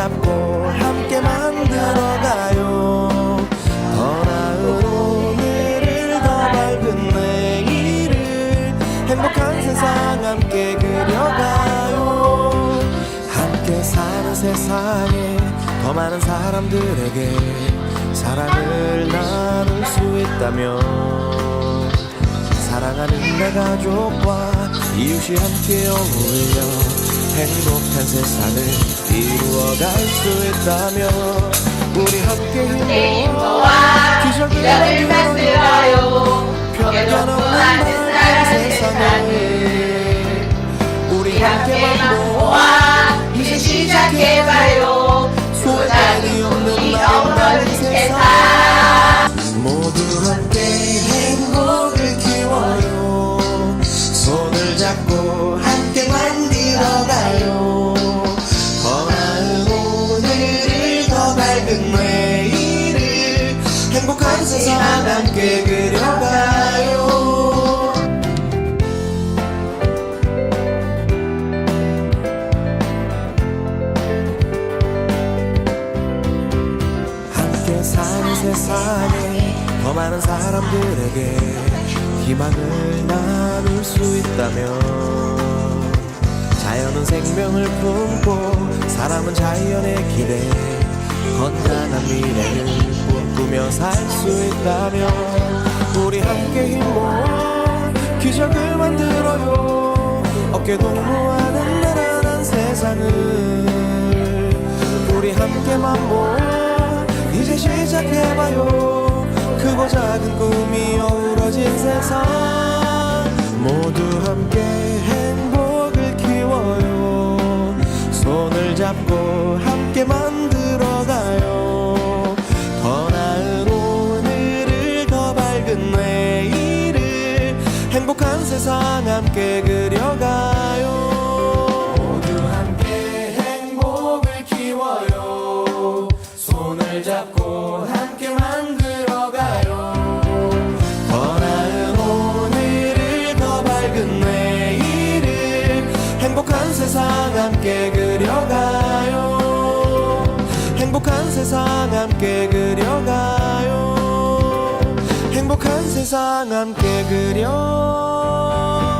잡고 함께 만들어가요. 더 나은 오늘을 더 밝은 내일을 행복한 세상 함께 그려가요. 함께 사는 세상에 더 많은 사람들에게 사랑을 나눌 수 있다면 사랑하는 내 가족과 이웃이 함께 어울려 행복한 세상을 이루어갈 수 있다면 우리 함께 힘모아 기적을 만들어요. 밝은 세상 더 많은 사람들에게 희망을 나눌 수 있다면 자연은 생명을 품고 사람은 자연의 길에 건강한 미래를 꿈꾸며 살 수 있다면 우리 함께 힘모아 기적을 만들어요. 어깨 동무하는 나란한 세상을 우리 함께만 모아 이제 시작해봐요 크고 작은 꿈이 어우러진 세상 세상 함께 그려가요. 행복한 세상 함께 그려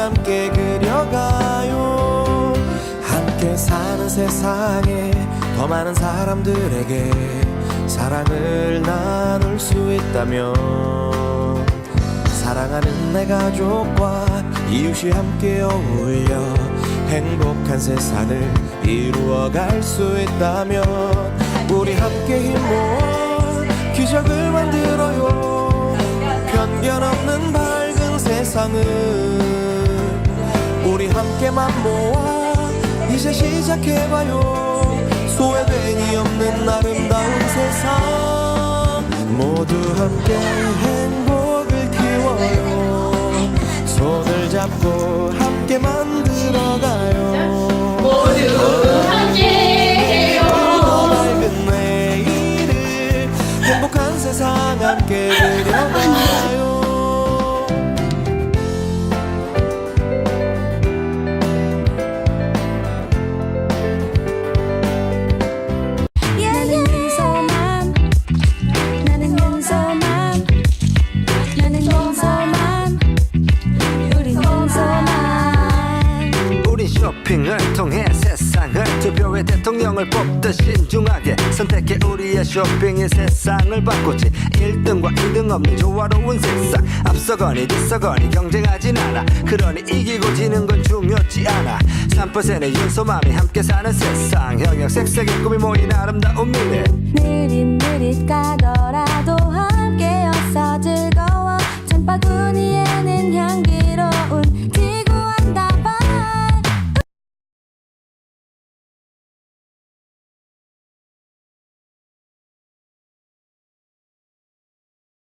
함께 그려가요. 함께 사는 세상에 더 많은 사람들에게 사랑을 나눌 수 있다면 사랑하는 내 가족과 이웃이 함께 어울려 행복한 세상을 이루어갈 수 있다면 우리 함께 힘모아 기적을 만들어요. 편견 없는 밝은 세상을 우리 함께만 모아 이제 시작해봐요. 소외됨이 없는 아름다운 세상. 모두 함께 행복을 키워요. 손을 잡고 함께 만들어가요. 모두 함께 해요. 더 밝은 내일을 행복한 세상 함께 그려가요 쇼핑을 통해 세상을 두 표의 대통령을 뽑듯 신중하게 선택해 우리의 쇼핑이 세상을 바꾸지. 1등과 2등 없는 조화로운 세상. 앞서거니 뒤서거니 경쟁하진 않아. 그러니 이기고 지는 건 중요치 않아. 3%의 윤소맘이 함께 사는 세상. 형형색색의 꿈이 모인 아름다운 미래. 느릿느릿 가더라